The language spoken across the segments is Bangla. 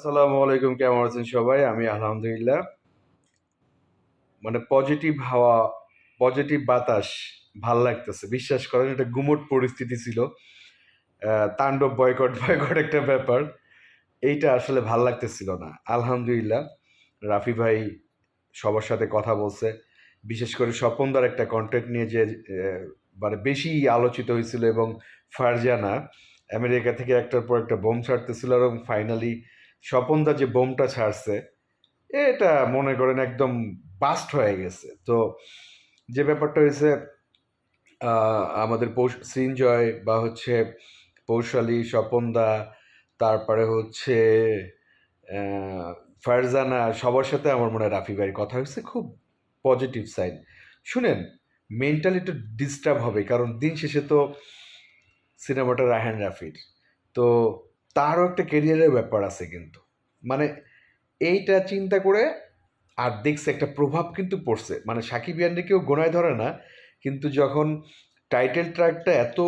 আসসালামু আলাইকুম, কেমন আছেন সবাই? আমি আলহামদুলিল্লাহ। মানে পজিটিভ হাওয়া পজিটিভ বাতাস ভালো লাগতেছে। বিশ্বাস করেন, এটা গুমট পরিস্থিতি ছিল। তাণ্ডব বয়কট বয়কট একটা ব্যাপার। এইটা আসলে ভালো লাগতেছিল না। আলহামদুলিল্লাহ, রাফি ভাই সবার সাথে কথা বলছে। বিশেষ করে স্বপনদার একটা কন্টেন্ট নিয়ে যে মানে বেশি আলোচিত হয়েছিল এবং ফারজানা, আমেরিকা থেকে একটার পর একটা বোম ছাড়তেছিল এবং ফাইনালি স্বপনদা যে বোমটা ছাড়ছে, এটা মনে করেন একদম বাস্ট হয়ে গেছে। তো যে ব্যাপারটা হয়েছে আমাদের পৌষ সৃঞ্জয় বা হচ্ছে পৌশালী স্বপনদা, তারপরে হচ্ছে ফারজানা, সবার সাথে আমার মনে হয় রাফি ভাইয়ের কথা হয়েছে, খুব পজিটিভ সাইড শুনেন মেন্টালি একটু ডিস্টার্ব হবে, কারণ দিন শেষে তো সিনেমাটা রায়হান রাফির। তো তারও একটা কেরিয়ারের ব্যাপার আছে কিন্তু। মানে এইটা চিন্তা করে আর দেখছে একটা প্রভাব কিন্তু পড়ছে। মানে সাকিব ইয়ানরে কেউ গোনায় ধরে না, কিন্তু যখন টাইটেল ট্র্যাকটা এত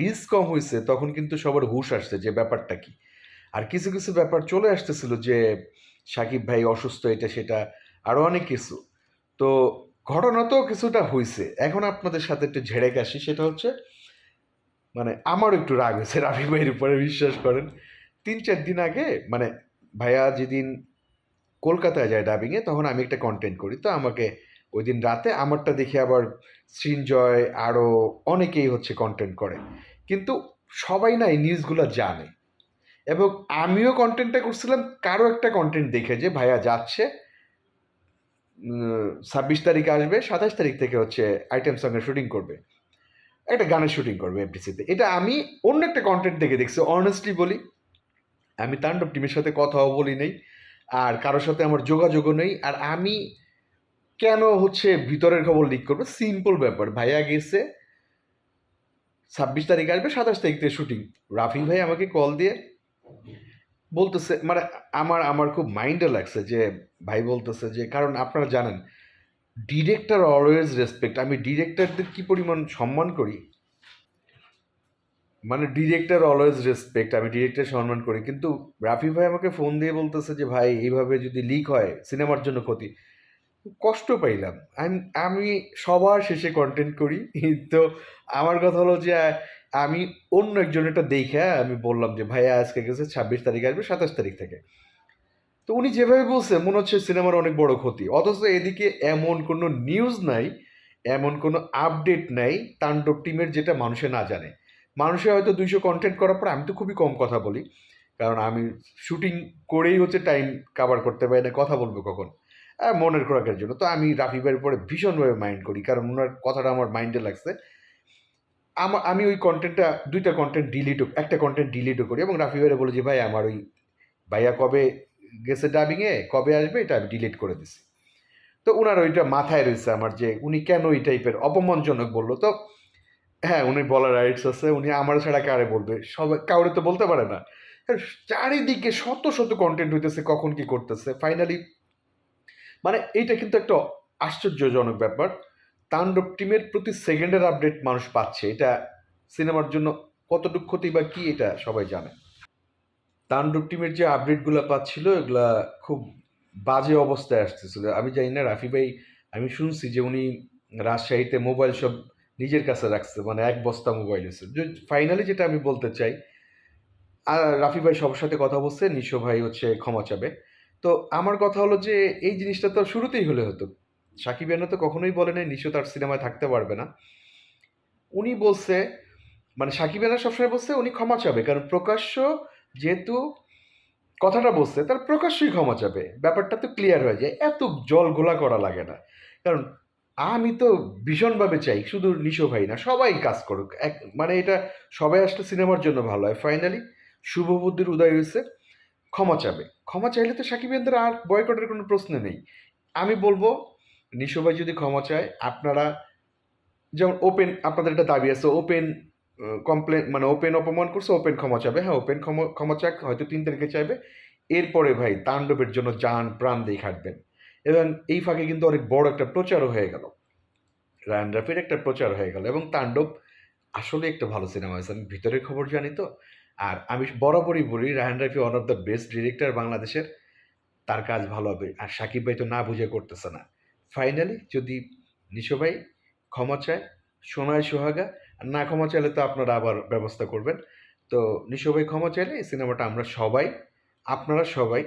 রিস কম হয়েছে তখন কিন্তু সবার হুশ আসছে যে ব্যাপারটা কি। আর কিছু কিছু ব্যাপার চলে আসতেছিল যে সাকিব ভাই অসুস্থ, এটা সেটা আরও অনেক কিছু। তো ঘটনা তো কিছুটা হয়েছে এখন আপনাদের সাথে একটু ঝেড়ে কাশি, সেটা হচ্ছে মানে আমারও একটু রাগ হয়েছে রাফি ভাইয়ের উপরে, বিশ্বাস করেন। তিন চার দিন আগে মানে ভাইয়া যেদিন কলকাতায় যায় ডাবিংয়ে তখন আমি একটা কন্টেন্ট করি। তো আমাকে ওই দিন রাতে আমারটা দেখে আবার সৃঞ্জয়, আরও অনেকেই হচ্ছে কন্টেন্ট করে। কিন্তু সবাই না এই নিউজগুলো জানে। এবং আমিও কন্টেন্টটা করছিলাম, কারও একটা কন্টেন্ট দেখে যে ভাইয়া যাচ্ছে ছাব্বিশ তারিখ আসবে, সাতাশ তারিখ থেকে হচ্ছে আইটেম সঙ্গে শুটিং করবে। একটা গানের শুটিং করবে এফডিসিতে এটা আমি অন্য একটা কন্টেন্ট দেখে দেখছি অনেস্টলি বলি। আমি তাণ্ডব টিমের সাথে কথাও বলি নেই, আর কারোর সাথে আমার যোগাযোগও নেই, আর আমি কেন হচ্ছে ভিতরের খবর লিক করব? সিম্পল ব্যাপার, ভাইয়া গেছে, ছাব্বিশ তারিখ আসবে, সাতাশ তারিখ থেকে শুটিং রাফি ভাই আমাকে কল দিয়ে বলতেছে মানে আমার আমার খুব মাইন্ডে লাগছে যে, ভাই বলতেছে যে, কারণ আপনারা জানেন ডিরেক্টর অলওয়েজ রেসপেক্ট আমি ডিরেক্টরদের কি পরিমাণ সম্মান করি? মানে ডিরেক্টর অলওয়েজ রেসপেক্ট আমি ডিরেক্টর সম্মান করি। কিন্তু রাফি ভাই আমাকে ফোন দিয়ে বলতেছে যে, ভাই, এইভাবে যদি লিক হয় সিনেমার জন্য ক্ষতি। কষ্ট পাইলাম। আমি আমি সবার শেষে কন্টেন্ট করি। তো আমার কথা হলো যে, আমি অন্য একজনেরটা দেখে আমি বললাম যে, ভাইয়া, আজকে গেছে, ছাব্বিশ তারিখ আসবে, সাতাশ তারিখ থেকে। তো উনি যেভাবে বলছে, মনে হচ্ছে সিনেমার অনেক বড় ক্ষতি। অথচ এদিকে এমন কোনো নিউজ নাই, এমন কোনো আপডেট নাই, তাণ্ডব টিমের যেটা মানুষে না জানে। মানুষে হয়তো দুইশো কন্টেন্ট করার পর আমি তো খুবই কম কথা বলি। কারণ আমি শুটিং করেই হচ্ছে টাইম কাভার করতে পারি না, কথা বলব কখন? মনের খোরাকের জন্য। তো আমি রাফি ভাইয়ের উপরে ভীষণভাবে মাইন্ড করি, কারণ ওনার কথাটা আমার মাইন্ডে লাগছে। আমার আমি ওই কন্টেন্টটা দুইটা কন্টেন্ট ডিলিটও একটা কন্টেন্ট ডিলিটও করি এবং রাফি ভাইরে বলে যে, ভাই, আমার ওই ভাইয়া কবে গেছে ডাবিংয়ে কবে আসবে এটা আমি ডিলিট করে দিছি। তো ওনার ওইটা মাথায় রয়েছে আমার যে উনি কেন ওই টাইপের অপমানজনক বলল। তো হ্যাঁ উনি বলার রাইটস আছে, উনি আমার ছাড়া কারে বলবে? সবাই কাউরে তো বলতে পারে না। চারিদিকে শত শত কন্টেন্ট হইতেছে, কখন কি করতেছে। ফাইনালি মানে এইটা কিন্তু একটা আশ্চর্যজনক ব্যাপার। তাণ্ডব টিমের প্রতি সেকেন্ডের আপডেট মানুষ পাচ্ছে। এটা সিনেমার জন্য কতটুকু ক্ষতি বা কি, এটা সবাই জানে। তাণ্ডব টিমের যে আপডেটগুলো পাচ্ছিল, এগুলা খুব বাজে অবস্থায় আসতেছিল। আমি জানি না, রাফি ভাই, আমি শুনছি যে উনি রাজশাহীতে মোবাইল সব নিজের কাছে রাখছে মানে এক বস্তা মোবাইল আছে ফাইনালি যেটা আমি বলতে চাই আর রাফি ভাই সবার সাথে কথা বলছে, নিশো ভাই হচ্ছে ক্ষমা চাবে। তো আমার কথা হলো যে, এই জিনিসটা তো শুরুতেই হলে হতো। সাকিব ইয়ানো তো কখনোই বলে নাই, নিশো তার সিনেমায় থাকতে পারবে না। উনি বলছে মানে সাকিব ইয়ানা সবসময় বলছে, উনি ক্ষমা চাবে, কারণ প্রকাশ্য যেহেতু কথাটা বলছে, তার প্রকাশ্যই ক্ষমা চাবে। ব্যাপারটা তো ক্লিয়ার হয়ে যায়। এত জল ঘোলা করা লাগে না। কারণ আমি তো ভীষণভাবে চাই, শুধু নিশো ভাই না, সবাই কাজ করুক। এক মানে এটা সবাই আসলে সিনেমার জন্য ভালো হয়। ফাইনালি শুভ বুদ্ধির উদয় হয়েছে, ক্ষমা চাবে। ক্ষমা চাইলে তো সাকিব ইয়ানদের আর বয়কটের কোনো প্রশ্ন নেই। আমি বলব, নিশো ভাই যদি ক্ষমা চায়, আপনারা যেমন ওপেন আপনাদের একটা দাবি আছে ওপেন কমপ্লেন মানে ওপেন অপমান করছে ওপেন ক্ষমা চাবে হ্যাঁ ওপেন ক্ষমা ক্ষমা চাক, হয়তো তিন তারিখে চাইবে। এরপরে ভাই, তাণ্ডবের জন্য যান, প্রাণ দিয়ে খাটবেন এবং এই ফাঁকে কিন্তু অনেক বড় একটা প্রচারও হয়ে গেল। রায়ন রাফির একটা প্রচার হয়ে গেল। এবং তাণ্ডব আসলে একটা ভালো সিনেমা হয়েছে। আমি ভিতরের খবর জানি তো। আর আমি বরাবরই বলি Raihan Rafi one of the best director বাংলাদেশের। তার কাজ ভালো হবে। আর সাকিব ভাই তো না বুঝে করতেছে না। ফাইনালি যদি নিশো ভাই ক্ষমা চায়, সোনায় সোহাগা না ক্ষমা চাইলে তো আপনারা আবার ব্যবস্থা করবেন। তো নিশো ভাই ক্ষমা চাইলে এই সিনেমাটা আমরা সবাই, আপনারা সবাই,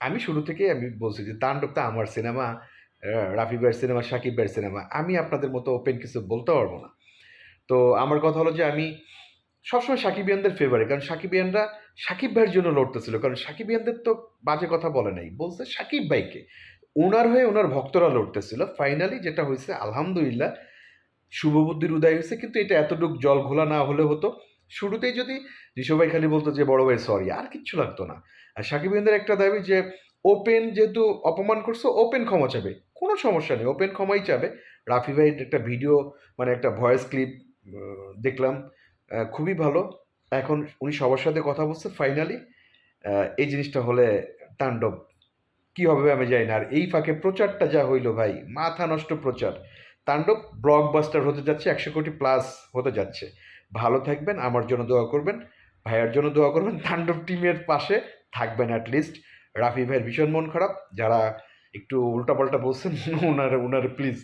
আমি শুরু থেকেই আমি বলছি যে তাণ্ডবটা আমার সিনেমা রাফি ভাইয়ের সিনেমা, সাকিব ভাইয়ের সিনেমা, আমি আপনাদের মতো ওপেন কিছু বলতে পারব না। তো আমার কথা হলো যে আমি সবসময় সাকিব সাকিবিয়ানদের ফেভারে কারণ সাকিব সাকিবিয়ানরা সাকিব ভাইয়ের জন্য লড়তেছিল, কারণ সাকিব সাকিবিয়ানদের তো বাজে কথা বলে নাই, বলছে সাকিব ভাইকে। ওনার হয়ে ওনার ভক্তরা লড়তেছিল। ফাইনালি যেটা হয়েছে, আলহামদুলিল্লাহ শুভবুদ্ধির উদয় হয়েছে, কিন্তু এটা এতটুক জল ঘোলা না হলে হতো। শুরুতেই যদি ঋষভাই খালি বলতো যে, বড় ভাই সরি আর কিচ্ছু লাগতো না। আর সাকিবিয়ানদের একটা দাবি যে ওপেন যেহেতু অপমান করছ ওপেন ক্ষমা চাবে। কোনো সমস্যা নেই ওপেন ক্ষমাই চাবে। রাফি ভাইয়ের একটা ভিডিও মানে একটা ভয়েস ক্লিপ দেখলাম খুবই ভালো। এখন উনি সবার সাথে কথা বলছে ফাইনালি এই জিনিসটা হলে তাণ্ডব। কি হবে আমি জানি না। আর এই ফাঁকে প্রচারটা যা হইল ভাই, মাথা নষ্ট প্রচার। তাণ্ডব ব্লকবাস্টার হতে যাচ্ছে, একশো কোটি প্লাস হতে যাচ্ছে। ভালো থাকবেন, আমার জন্য দোয়া করবেন, ভাইয়ার জন্য দোয়া করবেন, তাণ্ডব টিমের পাশে থাকবেন অ্যাটলিস্ট রাফি ভাইয়ের ভীষণ মন খারাপ, যারা একটু উল্টাপাল্টা বলছেন ওনার ওনার প্লিজ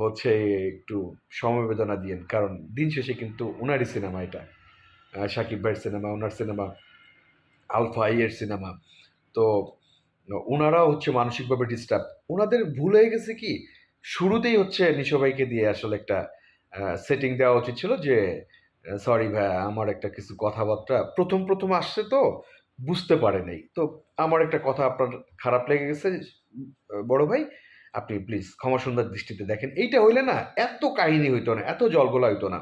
হচ্ছে একটু সমবেদনা দিয়েন, কারণ দিন শেষে কিন্তু ওনারই সিনেমা এটা। সাকিব ভাইয়ের সিনেমা ওনার সিনেমা আলফা আইয়ের সিনেমা তো ওনারাও হচ্ছে মানসিকভাবে ডিস্টার্ব ওনাদের ভুল হয়ে গেছে কি? শুরুতেই হচ্ছে নিশোভাইকে দিয়ে আসলে একটা সেটিং দেওয়া উচিত ছিল যে সরি ভাই আমার একটা কিছু কথাবার্তা প্রথম প্রথম আসছে তো বুঝতে পারে নাই তো আমার একটা কথা আপনার খারাপ লেগে গেছে, বড় ভাই, আপনি প্লিজ ক্ষমা সুন্দর দৃষ্টিতে দেখেন। এইটা হইলে না এত কাহিনী হইতো না, এত জলগোলা হইতো না।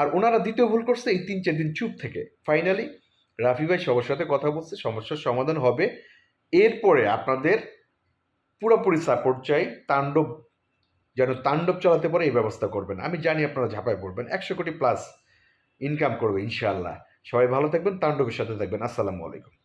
আর ওনারা দ্বিতীয় ভুল করছে এই তিন চার দিন চুপ থেকে। ফাইনালি রাফি ভাই সবার সাথে কথা বলছে, সমস্যার সমাধান হবে। এরপরে আপনাদের পুরোপুরি সাপোর্ট চাই, তাণ্ডব যেন তাণ্ডব চালাতে পারে, এই ব্যবস্থা করবেন। আমি জানি আপনারা ঝাঁপায় পড়বেন। একশো কোটি প্লাস ইনকাম করবে, ইনশাআল্লাহ। সবাই ভালো থাকবেন, তাণ্ডবের সাথে থাকবেন। আসসালামু আলাইকুম।